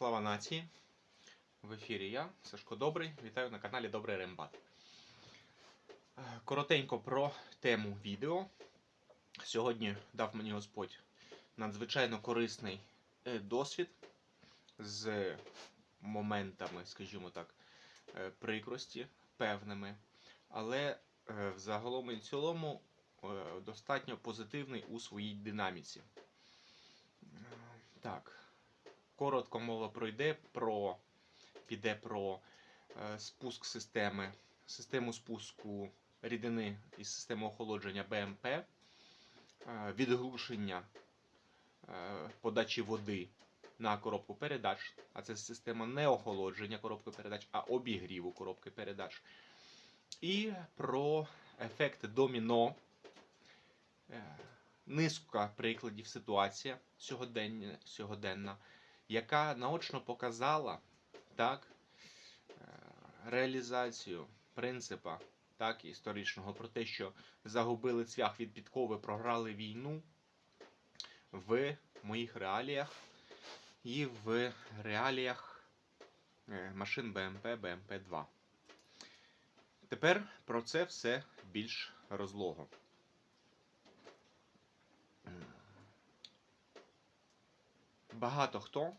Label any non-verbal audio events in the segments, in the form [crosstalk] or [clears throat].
Слава нації! В ефірі я, Сашко Добрий. Вітаю на каналі Добрий Рембат. Е, Коротенько про тему відео. Сьогодні дав мені Господь надзвичайно корисний е, досвід з моментами, скажімо так, е, прикрості певними, але взагалом і цілому достатньо позитивний у своїй динаміці. Так, коротко мова пройде про піде про е, спуск системи, систему спуску рідини із системи охолодження БМП, е, відглушення е, подачі води на коробку передач, а це система не охолодження коробки передач, а обігріву коробки передач. І про ефект доміно. Низка прикладів ситуація сьогоденна, яка наочно показала так, е, реалізацію принципа так, історичного про те, що загубили цвях від підкови, програли війну в моїх реаліях і в реаліях е, машин БМП, БМП-2. Тепер про це все більш розлого. Багато хто,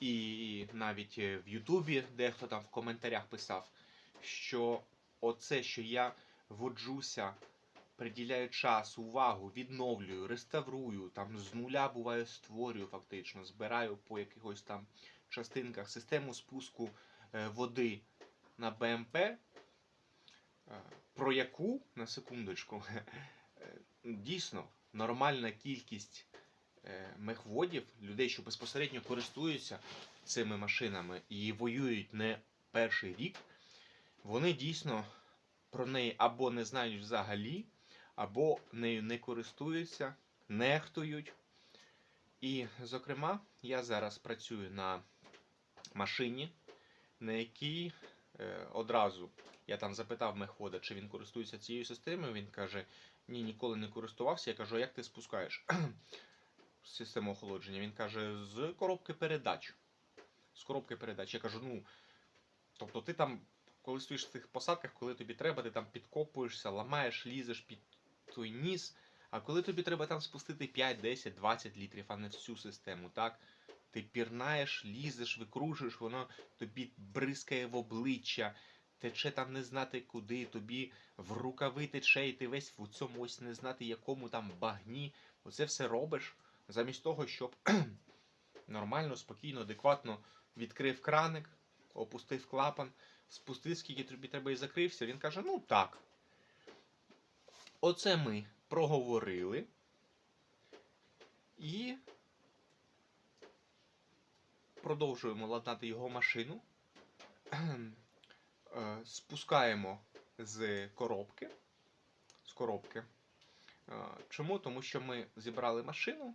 і навіть е, в Ютубі дехто там в коментарях писав, що оце, що я воджуся, приділяю час, увагу, відновлюю, реставрую, там з нуля буває створюю фактично, збираю по якихось там частинках систему спуску е, води на БМП, е, про яку, на секундочку, [laughs] дійсно нормальна кількість мехводів, людей, що безпосередньо користуються цими машинами і воюють не перший рік, вони дійсно про неї або не знають взагалі, або нею не користуються, нехтують. І, зокрема, я зараз працюю на машині, на якій е, одразу я там запитав мехвода, чи він користується цією системою. Він каже: ні, ніколи не користувався. Я кажу, як ти спускаєш систему охолодження? Він каже, з коробки передач. З коробки передач. Я кажу, ну, тобто ти там, коли стоїш в тих посадках, коли тобі треба, ти там підкопуєшся, ламаєш, лізеш під той ніс. А коли тобі треба там спустити 5, 10, 20 літрів, а не всю систему, так? Ти пірнаєш, лізеш, викружуєш, воно тобі бризкає в обличчя, тече там не знати куди, тобі в рукави тече, і ти весь в цьому ось не знати якому там багні. Оце все робиш замість того, щоб [clears throat] нормально, спокійно, адекватно відкрив краник, опустив клапан, спустив, скільки тобі треба і закрився. Він каже: ну так. Оце ми проговорили. І продовжуємо ладнати його машину. [clears throat] Е, Спускаємо з коробки. З коробки. Е, Чому? Тому що ми зібрали машину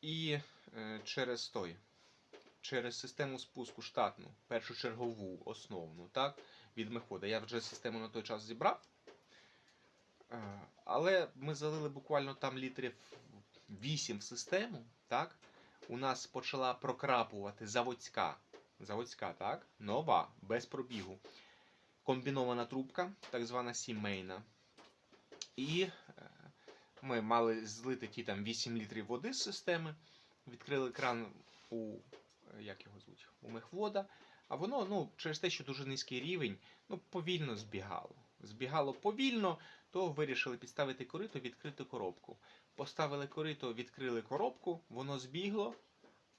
і е, через той, через систему спуску штатну, першочергову, основну, так, від мехода. Я вже систему на той час зібрав. Е, Але ми залили буквально там літрів 8 в систему, так? У нас почала прокрапувати заводська, заводська, так? Нова, без пробігу. Комбінована трубка, так звана сімейна. І ми мали злити ті там 8 літрів води з системи, відкрили кран у е, як його звуть, у мехвода, а воно ну, через те, що дуже низький рівень, ну, повільно збігало. Збігало повільно, то вирішили підставити корито, відкрити коробку. Поставили корито, відкрили коробку, воно збігло,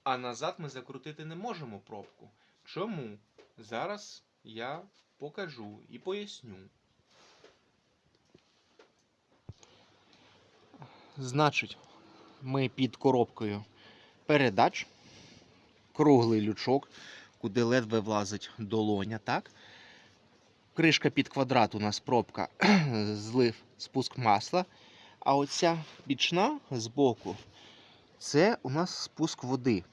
а назад ми закрутити не можемо пробку. Чому? Зараз я покажу і поясню. Значить, ми під коробкою передач, круглий лючок, куди ледве влазить долоня, так? Кришка під квадрат у нас пробка, [clears throat] злив спуск масла. А оця бічна збоку це у нас спуск води.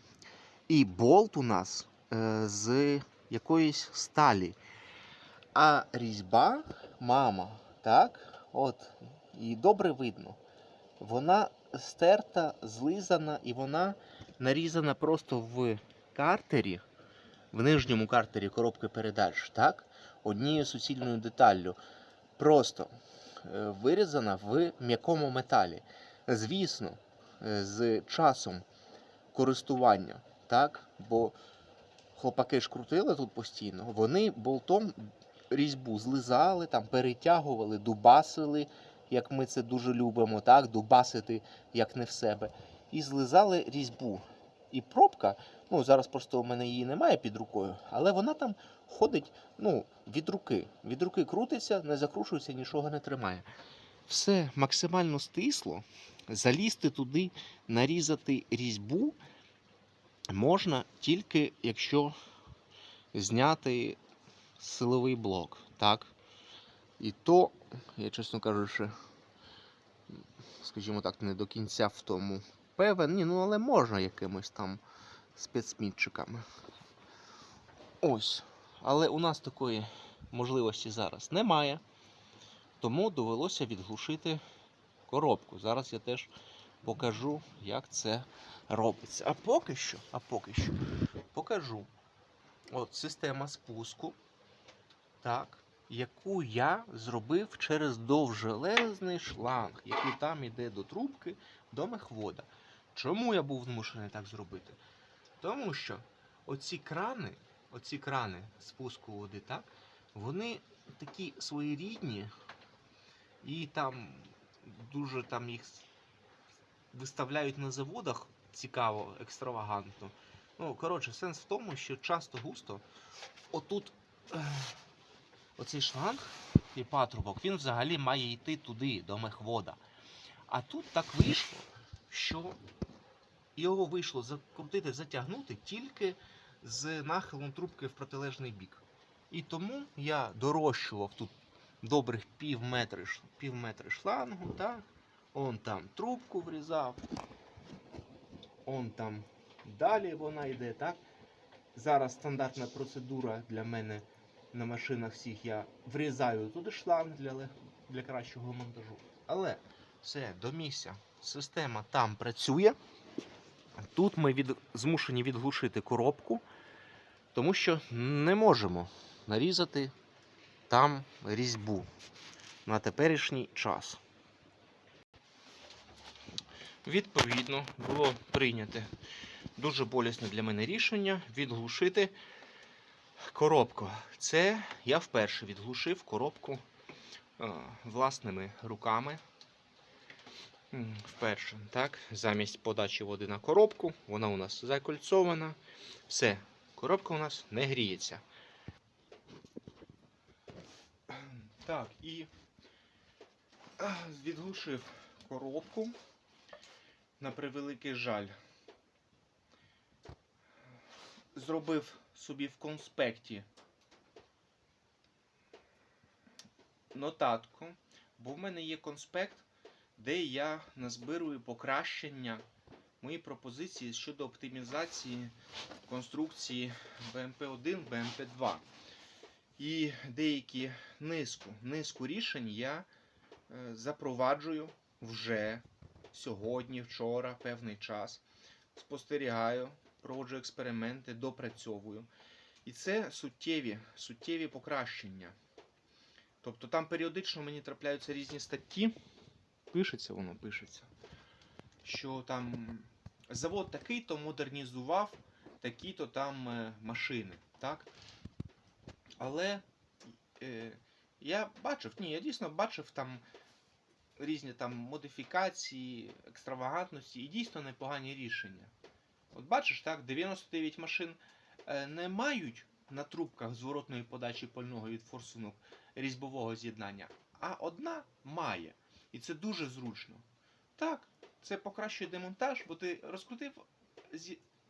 І болт у нас е, з якоїсь сталі. А різьба, мама, так, от, і добре видно. Вона стерта, злизана і вона нарізана просто в картері, в нижньому картері коробки передач, так, однією суцільною деталлю. Просто е, вирізана в м'якому металі. Звісно, е, з часом користування, так, бо хлопаки ж крутили тут постійно, вони болтом різьбу злизали, там, перетягували, дубасили, як ми це дуже любимо, так, дубасити як не в себе. І злизали різьбу. І пробка, ну зараз просто у мене її немає під рукою, але вона там ходить ну, від руки. Від руки крутиться, не закручується, нічого не тримає. Все максимально стисло. Залізти туди, нарізати різьбу можна тільки якщо зняти силовий блок. Так? І то, я чесно кажучи, скажімо так, не до кінця в тому певен. Ні, ну але можна якимось там спецмітчиками. Ось. Але у нас такої можливості зараз немає. Тому довелося відглушити коробку. Зараз я теж покажу, як це робиться. А поки що, а поки що покажу. От система спуску, так, яку я зробив через довжелезний шланг, який там іде до трубки до мехвода. Чому я був змушений так зробити? Тому що оці крани, оці крани спуску води, так, вони такі своєрідні, і там дуже там їх виставляють на заводах цікаво, екстравагантно. Ну, коротше, сенс в тому, що часто густо отут оцей шланг і патрубок, він взагалі має йти туди, до мехвода. А тут так вийшло, що його вийшло закрутити, затягнути тільки з нахилом трубки в протилежний бік. І тому я дорощував тут добрих пів метри, пів метри шлангу, так? Он там трубку врізав. Он там далі вона йде, так? Зараз стандартна процедура для мене на машинах всіх я врізаю туди шланг для, лег- для кращого монтажу. Але все, до місця. Система там працює. Тут ми від... змушені відглушити коробку, тому що не можемо нарізати там різьбу на теперішній час. Відповідно, було прийнято дуже болісне для мене рішення відглушити коробку. Це я вперше відглушив коробку е, власними руками. Вперше, так, замість подачі води на коробку, вона у нас закольцована. Все, коробка у нас не гріється. Так, і е, відглушив коробку. На превеликий жаль. Зробив собі в конспекті нотатку, бо в мене є конспект, де я назбирую покращення мої пропозиції щодо оптимізації конструкції BMP1, BMP2. І деякі низку, низку рішень я е, запроваджую вже сьогодні, вчора, певний час. Спостерігаю, проводжу експерименти, допрацьовую. І це суттєві, суттєві покращення. Тобто там періодично мені трапляються різні статті. Пишеться воно, пишеться. Що там завод такий-то модернізував такі-то там е, машини. Так? Але е, я бачив, ні, я дійсно бачив там різні там модифікації, екстравагантності і дійсно непогані рішення. От бачиш, так, 99 машин е, не мають на трубках зворотної подачі пального від форсунок різьбового з'єднання, а одна має. І це дуже зручно. Так, це покращує демонтаж, бо ти розкрутив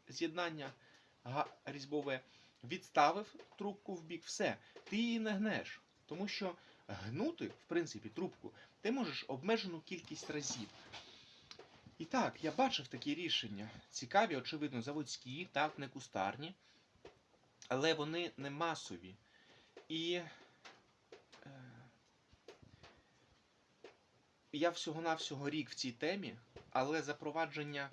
з'єднання різьбове, відставив трубку в бік, все, ти її не гнеш. Тому що гнути, в принципі, трубку ти можеш обмежену кількість разів. І так, я бачив такі рішення. Цікаві, очевидно, заводські, так, не кустарні, але вони не масові. І е, я всього-навсього рік в цій темі, але запровадження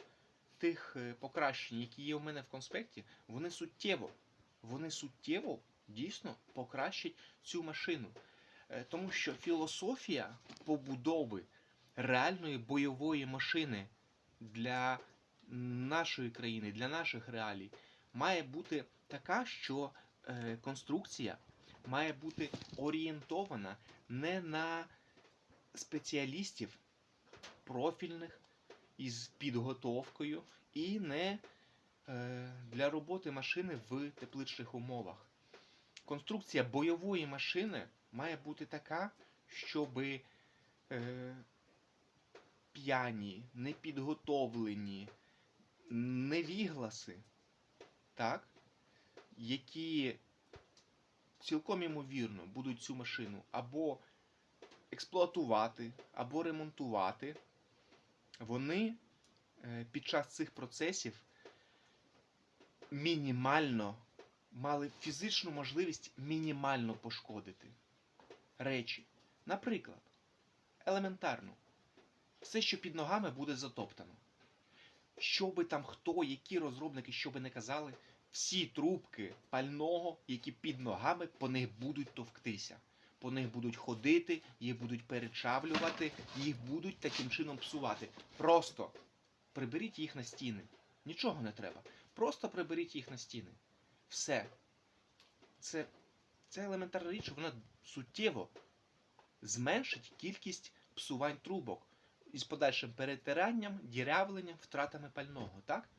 тих е, покращень, які є у мене в конспекті, вони суттєво, вони суттєво дійсно покращать цю машину. Е, Тому що філософія побудови реальної бойової машини для нашої країни, для наших реалій, має бути така, що е, конструкція має бути орієнтована не на спеціалістів профільних із підготовкою і не е, для роботи машини в тепличних умовах. Конструкція бойової машини має бути така, щоб е, п'яні, непідготовлені, невігласи, так, які цілком ймовірно будуть цю машину або експлуатувати, або ремонтувати, вони е, під час цих процесів мінімально мали фізичну можливість мінімально пошкодити речі. Наприклад, елементарно, все, що під ногами, буде затоптано. Що би там хто, які розробники, що би не казали, всі трубки пального, які під ногами, по них будуть товктися. По них будуть ходити, їх будуть перечавлювати, їх будуть таким чином псувати. Просто приберіть їх на стіни. Нічого не треба. Просто приберіть їх на стіни. Все. Це, це елементарна річ, вона суттєво зменшить кількість псувань трубок із подальшим перетиранням, дірявленням, втратами пального. Так?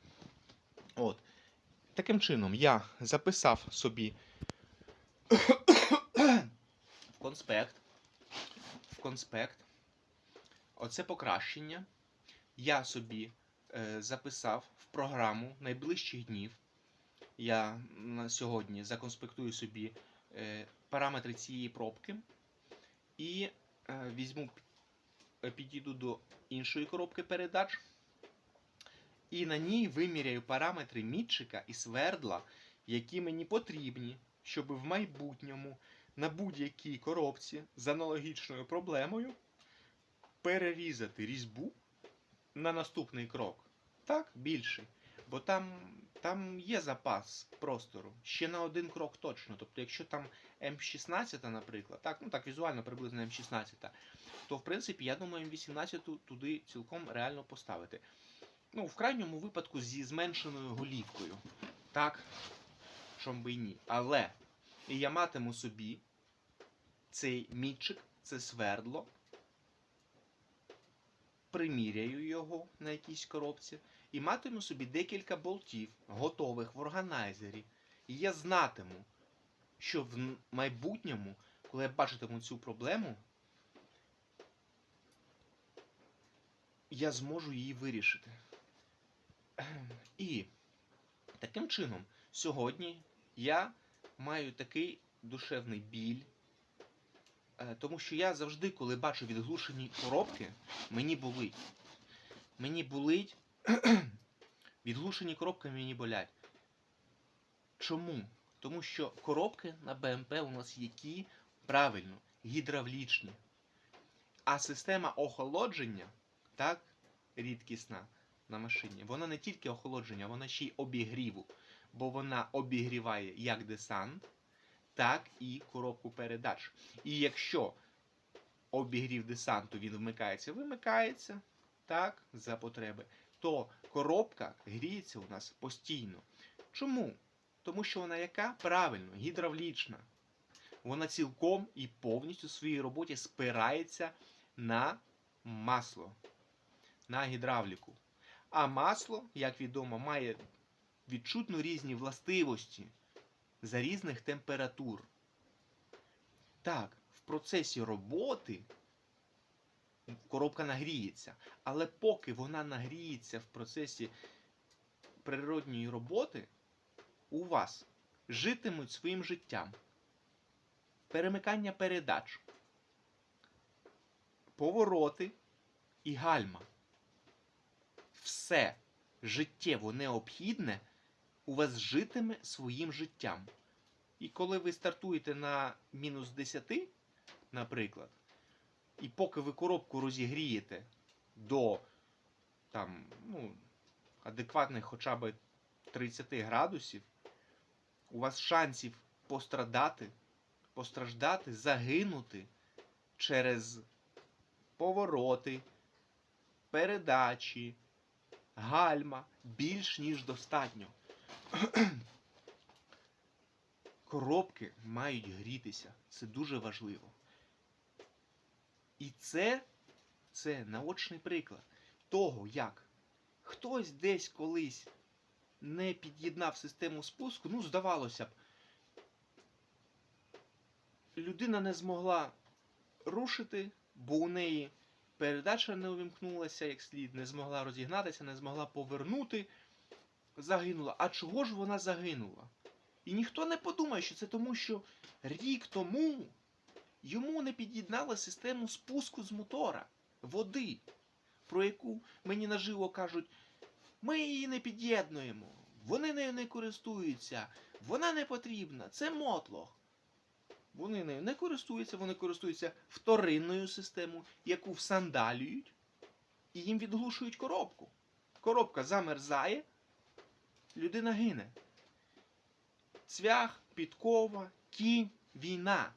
От. Таким чином, я записав собі в конспект. В конспект. Оце покращення. Я собі е, записав в програму найближчих днів. Я на сьогодні законспектую собі е, параметри цієї пробки і е, візьму, підійду до іншої коробки передач. І на ній виміряю параметри мітчика і свердла, які мені потрібні, щоб в майбутньому на будь-якій коробці з аналогічною проблемою перерізати різьбу на наступний крок. Так, більший. Бо там, там є запас простору ще на один крок точно. Тобто, якщо там М16, наприклад, так, ну так візуально приблизно М16, то в принципі, я думаю, М18 туди цілком реально поставити. Ну, в крайньому випадку зі зменшеною голівкою. Так, чом би й ні. Але я матиму собі цей мітчик, це свердло, приміряю його на якійсь коробці і матиму собі декілька болтів, готових в органайзері. І я знатиму, що в майбутньому, коли я бачитиму цю проблему, я зможу її вирішити. І таким чином, сьогодні я маю такий душевний біль, е, тому що я завжди, коли бачу відглушені коробки, мені болить. Мені болить, [clears throat] відглушені коробки мені болять. Чому? Тому що коробки на БМП у нас які правильно, гідравлічні. А система охолодження, так, рідкісна на машині, вона не тільки охолодження, вона ще й обігріву. Бо вона обігріває як десант, так і коробку передач. І якщо обігрів десанту він вмикається, вимикається, так, за потреби, то коробка гріється у нас постійно. Чому? Тому що вона яка? Правильно, гідравлічна. Вона цілком і повністю в своїй роботі спирається на масло, на гідравліку. А масло, як відомо, має відчутно різні властивості за різних температур. Так, в процесі роботи коробка нагріється, але поки вона нагріється в процесі природньої роботи, у вас житимуть своїм життям перемикання передач, повороти і гальма. Все життєво необхідне у вас житиме своїм життям. І коли ви стартуєте на мінус 10, наприклад, і поки ви коробку розігрієте до там, ну, адекватних хоча б 30 градусів, у вас шансів пострадати, постраждати, загинути через повороти, передачі, гальма більш ніж достатньо. [clears throat] Коробки мають грітися. Це дуже важливо. І це, це наочний приклад того, як хтось десь колись не під'єднав систему спуску, ну, здавалося б, людина не змогла рушити, бо у неї передача не увімкнулася як слід, не змогла розігнатися, не змогла повернути, загинула. А чого ж вона загинула? І ніхто не подумає, що це тому, що рік тому йому не під'єднали систему спуску з мотора води, про яку мені наживо кажуть, ми її не під'єднуємо, вони нею не користуються, вона не потрібна, це мотлох. Вони нею не користуються, вони користуються вторинною системою, яку всандалюють, і їм відглушують коробку. Коробка замерзає, людина гине. Цвях, підкова, кінь, війна.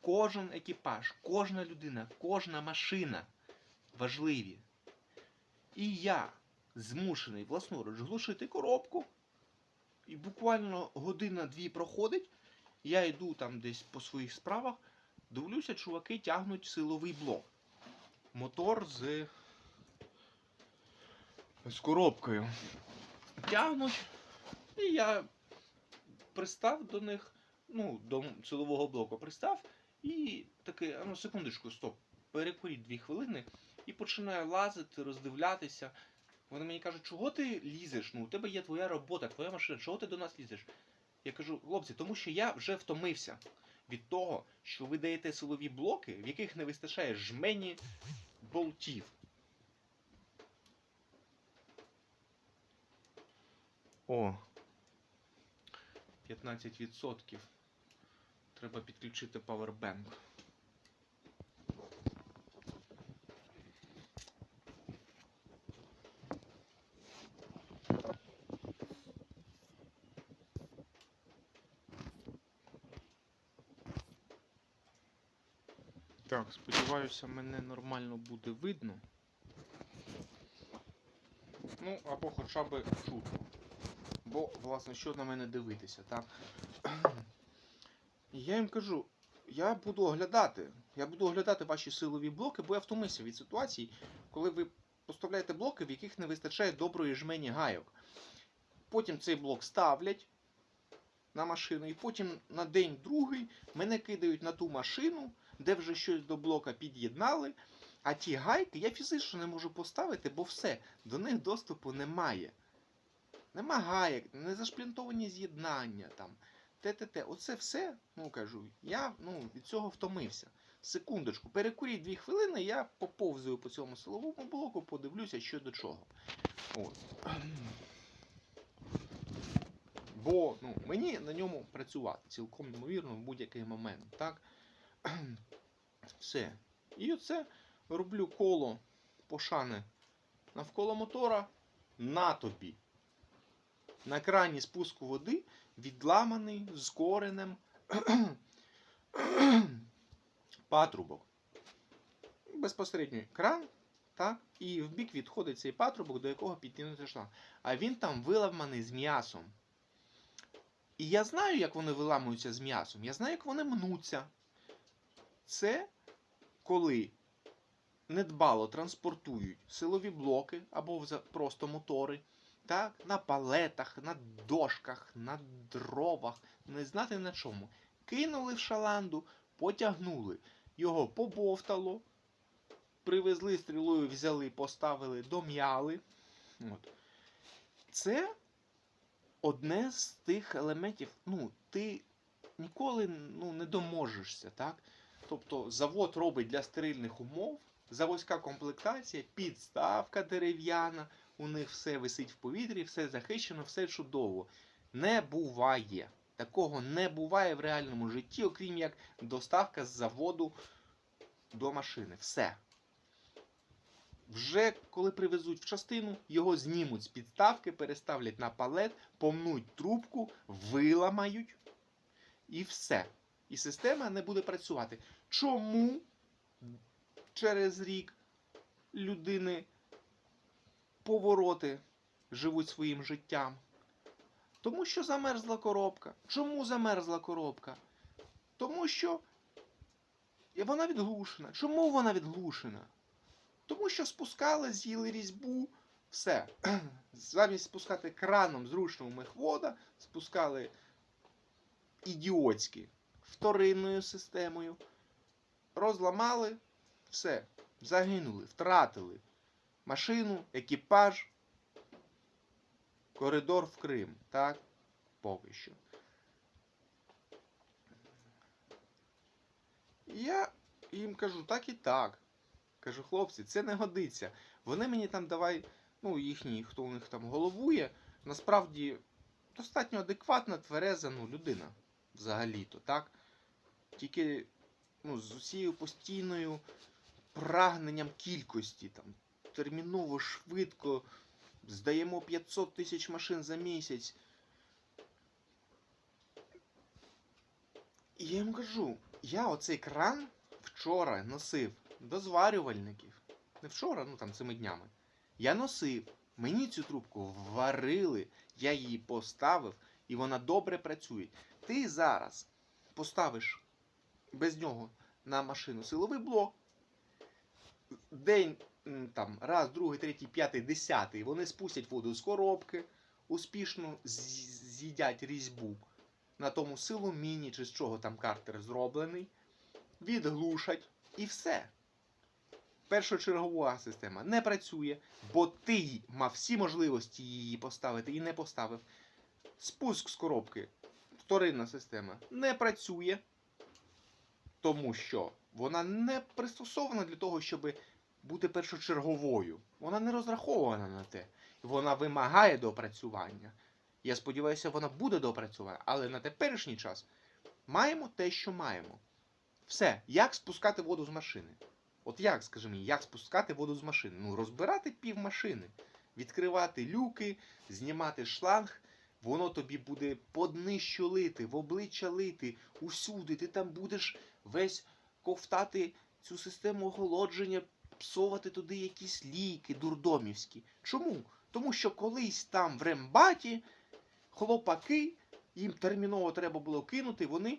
Кожен екіпаж, кожна людина, кожна машина важливі. І я змушений власноруч глушити коробку. І буквально година-дві проходить. Я йду там десь по своїх справах, дивлюся, чуваки тягнуть силовий блок. Мотор з, з коробкою. Тягнуть. І я пристав до них, ну, до силового блоку пристав, і такий, а ну секундочку, стоп, перекуріть дві хвилини і починаю лазити, роздивлятися. Вони мені кажуть, чого ти лізеш? Ну, у тебе є твоя робота, твоя машина, чого ти до нас лізеш? Я кажу, хлопці, тому що я вже втомився від того, що ви даєте силові блоки, в яких не вистачає жмені болтів. О. 15%. Треба підключити Powerbank. Так, сподіваюся, мене нормально буде видно. Ну, або хоча б чутно. Бо, власне, що на мене дивитися, так? [clears throat] Я їм кажу, я буду оглядати. Я буду оглядати ваші силові блоки, бо я втомився від ситуації, коли ви поставляєте блоки, в яких не вистачає доброї жмені гайок. Потім цей блок ставлять на машину, і потім на день другий мене кидають на ту машину, де вже щось до блока під'єднали. А ті гайки я фізично не можу поставити, бо все, до них доступу немає. Нема гаєк, не зашплінтовані з'єднання там. Те-те-те. Оце все, ну кажу, я ну, від цього втомився. Секундочку, перекуріть дві хвилини, я поповзую по цьому силовому блоку, подивлюся, що до чого. От. Бо ну, мені на ньому працювати цілком ймовірно в будь-який момент. Так? [clears throat] Все. І оце роблю коло пошани навколо мотора на тобі. На крані спуску води відламаний з коренем [clears throat] патрубок. Безпосередньо кран, так? І в бік відходить цей патрубок, до якого підтягнути шланг. А він там виламаний з м'ясом. І я знаю, як вони виламуються з м'ясом. Я знаю, як вони мнуться. Це коли недбало транспортують силові блоки або просто мотори. Так, на палетах, на дошках, на дровах, не знати на чому. Кинули в шаланду, потягнули. Його побовтало, привезли стрілою, взяли, поставили, дом'яли. От. Це одне з тих елементів, ну, ти ніколи ну, не доможешся, так? Тобто завод робить для стерильних умов, заводська комплектація, підставка дерев'яна, у них все висить в повітрі, все захищено, все чудово. Не буває. Такого не буває в реальному житті, окрім як доставка з заводу до машини. Все. вже коли привезуть в частину, його знімуть з підставки, переставлять на палет, помнуть трубку, виламають і все. І система не буде працювати. Чому через рік людини повороти живуть своїм життям? Тому що замерзла коробка. Чому замерзла коробка? Тому що вона відглушена. Чому вона відглушена? Тому що спускали, з'їли різьбу, все. [clears throat] Замість спускати краном зручного мехвода, спускали ідіотськи вторинною системою, розламали, все, загинули, втратили машину, екіпаж, коридор в Крим, так? Поки що. Я їм кажу, так і так. Кажу, хлопці, це не годиться. Вони мені там давай, ну, їхній, хто у них там головує, насправді достатньо адекватна, твереза ну, людина. Взагалі-то, так? Тільки ну, з усією постійною прагненням кількості, там, терміново, швидко, здаємо 500 тисяч машин за місяць. І я їм кажу, я оцей кран вчора носив до зварювальників. Не вчора, ну там цими днями. Я носив, мені цю трубку варили, я її поставив, і вона добре працює. Ти зараз поставиш без нього на машину силовий блок. День там, раз, другий, третій, п'ятий, десятий, вони спустять воду з коробки, успішно з'їдять різьбу на тому силу міні, чи з чого там картер зроблений, відглушать і все. Першочергова система не працює, бо ти мав всі можливості її поставити і не поставив. Спуск з коробки, вторинна система, не працює, тому що вона не пристосована для того, щоб бути першочерговою. Вона не розрахована на те. Вона вимагає доопрацювання. Я сподіваюся, вона буде доопрацьована, але на теперішній час маємо те, що маємо. Все, як спускати воду з машини? От як, скажи мені, як спускати воду з машини? Ну, розбирати пів машини, відкривати люки, знімати шланг, воно тобі буде по днищу лити, в обличчя лити, усюди. Ти там будеш весь ковтати цю систему охолодження, псовати туди якісь ліки дурдомівські. Чому? Тому що колись там в рембаті хлопаки, їм терміново треба було кинути, вони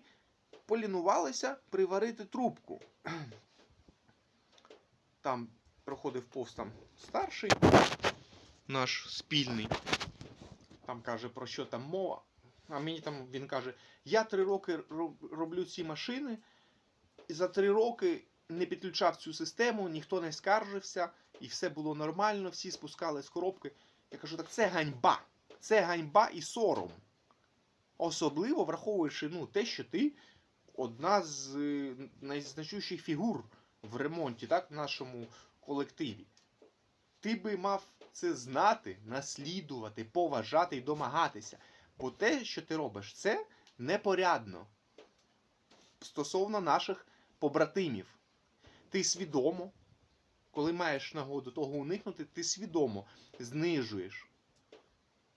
полінувалися приварити трубку. [clears throat] Там проходив повз там старший наш спільний. Там каже, про що там мова. А мені там він каже: я три роки роблю ці машини, за три роки не підключав цю систему, ніхто не скаржився, і все було нормально, всі спускали з коробки. Я кажу, так це ганьба. Це ганьба і сором. Особливо враховуючи ну, те, що ти одна з е, найзначущих фігур в ремонті, так, в нашому колективі. Ти би мав це знати, наслідувати, поважати і домагатися. Бо те, що ти робиш, це непорядно стосовно наших побратимів. Ти свідомо, коли маєш нагоду того уникнути, ти свідомо знижуєш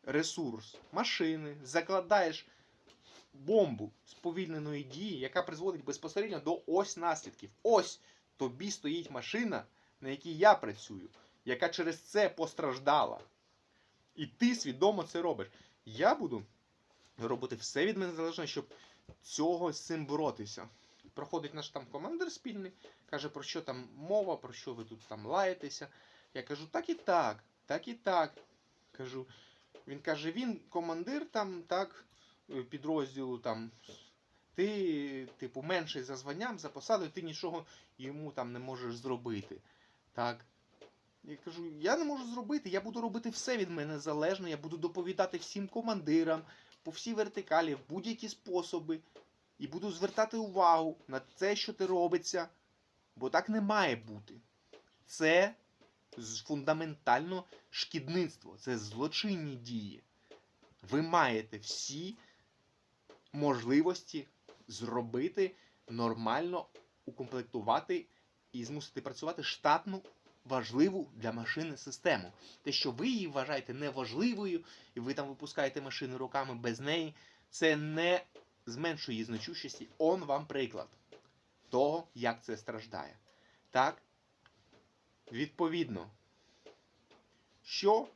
ресурс машини, закладаєш бомбу сповільненої дії, яка призводить безпосередньо до ось наслідків. Ось тобі стоїть машина, на якій я працюю, яка через це постраждала. І ти свідомо це робиш. Я буду робити все від мене залежне, щоб цього з цим боротися. Проходить наш там командир спільний, каже, про що там мова, про що ви тут там лаєтеся. Я кажу, так і так, так і так. Кажу, він каже, він командир там, так, е, підрозділу там. Ти, типу, менший за званням, за посадою, ти нічого йому там не можеш зробити. Так. Я кажу, я не можу зробити, я буду робити все від мене залежно, я буду доповідати всім командирам по всій вертикалі, в будь-які способи. І буду звертати увагу на те, що ти робиться. Бо так не має бути. Це фундаментально шкідництво, це злочинні дії. Ви маєте всі можливості зробити нормально, укомплектувати і змусити працювати штатну важливу для машини систему. Те, що ви її вважаєте неважливою, і ви там випускаєте машину руками без неї, це не зменшує її значущості. Он вам приклад того, як це страждає. Так? Відповідно, що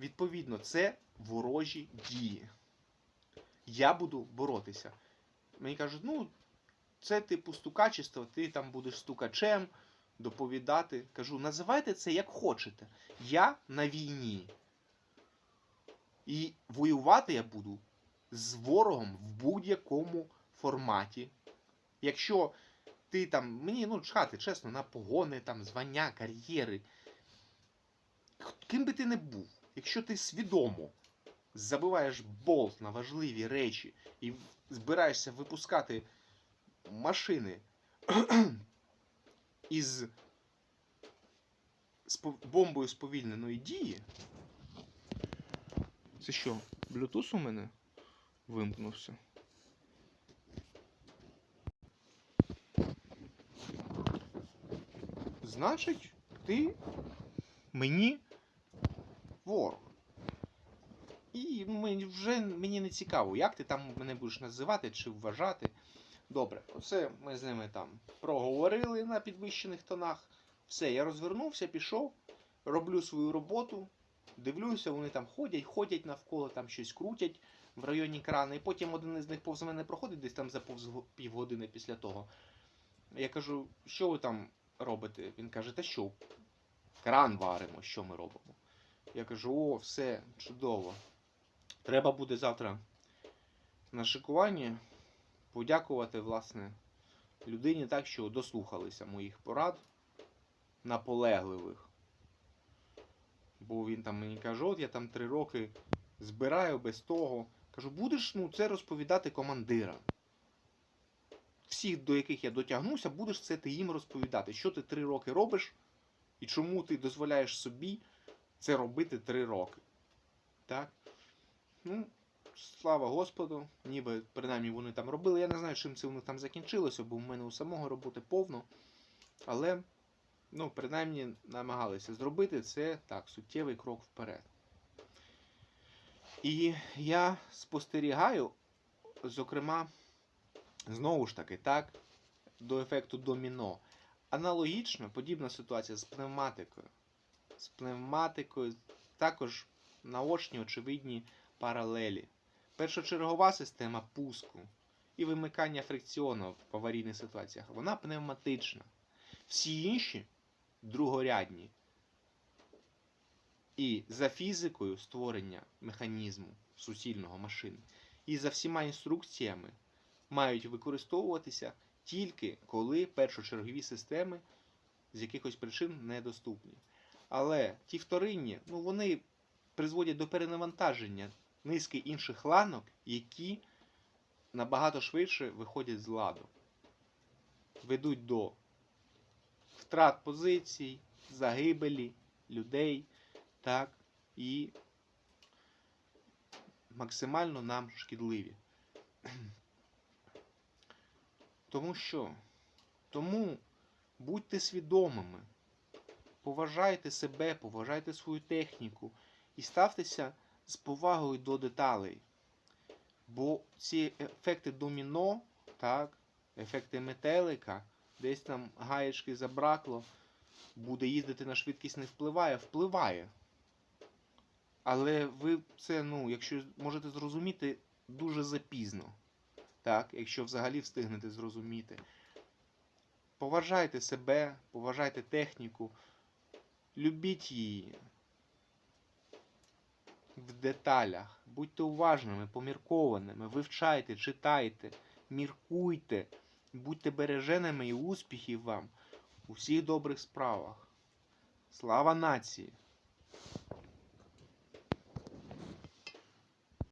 відповідно це ворожі дії. Я буду боротися. Мені кажуть, ну, це типу стукачество, ти там будеш стукачем, доповідати. Кажу, називайте це як хочете. Я на війні. І воювати я буду з ворогом в будь-якому форматі. Якщо ти там, мені ну чхати, чесно, на погони, там, звання, кар'єри. Ким би ти не був, якщо ти свідомо забиваєш болт на важливі речі і збираєшся випускати машини [clears throat] із бомбою сповільненої дії. Це що, Bluetooth у мене вимкнувся? Значить, ти мені ворог. І мені вже мені не цікаво, як ти там мене будеш називати чи вважати. Добре, оце ми з ними там проговорили на підвищених тонах. Все, я розвернувся, пішов, роблю свою роботу, дивлюся, вони там ходять, ходять навколо, там щось крутять в районі крана, і потім один із них повз мене проходить, десь там за повз півгодини після того. Я кажу, що ви там робите? Він каже, та що? Кран варимо, що ми робимо? Я кажу, о, все, чудово. Треба буде завтра на шикуванні подякувати, власне, людині так, що дослухалися моїх порад наполегливих. Бо він там мені каже, от я там три роки збираю без того. Кажу, будеш ну, це розповідати командирам. Всіх, до яких я дотягнуся, будеш це ти їм розповідати, що ти три роки робиш і чому ти дозволяєш собі це робити три роки. Так? Ну, слава Господу, ніби принаймні вони там робили. Я не знаю, чим це у них там закінчилося, бо в мене у самого роботи повно. Але, ну, принаймні, намагалися зробити це так, суттєвий крок вперед. І я спостерігаю, зокрема, знову ж таки, так, до ефекту доміно. Аналогічно подібна ситуація з пневматикою. З пневматикою також наочні очевидні паралелі. Першочергова система пуску і вимикання фрикціону в аварійних ситуаціях, вона пневматична. Всі інші другорядні. І за фізикою створення механізму суцільного машини, і за всіма інструкціями мають використовуватися тільки коли першочергові системи з якихось причин недоступні. Але ті вторинні, ну вони призводять до перенавантаження низки інших ланок, які набагато швидше виходять з ладу, ведуть до втрат позицій, загибелі людей, так, і максимально нам шкідливі. [clears throat] Тому що? Тому будьте свідомими, поважайте себе, поважайте свою техніку і ставтеся з повагою до деталей. Бо ці ефекти доміно, так, ефекти метелика, десь там гаєчки забракло, буде їздити на швидкість не впливає, впливає. Але ви це, ну, якщо можете зрозуміти, дуже запізно. Так, якщо взагалі встигнете зрозуміти. Поважайте себе, поважайте техніку, любіть її в деталях, будьте уважними, поміркованими, вивчайте, читайте, міркуйте, будьте береженими і успіхів вам у всіх добрих справах. Слава нації!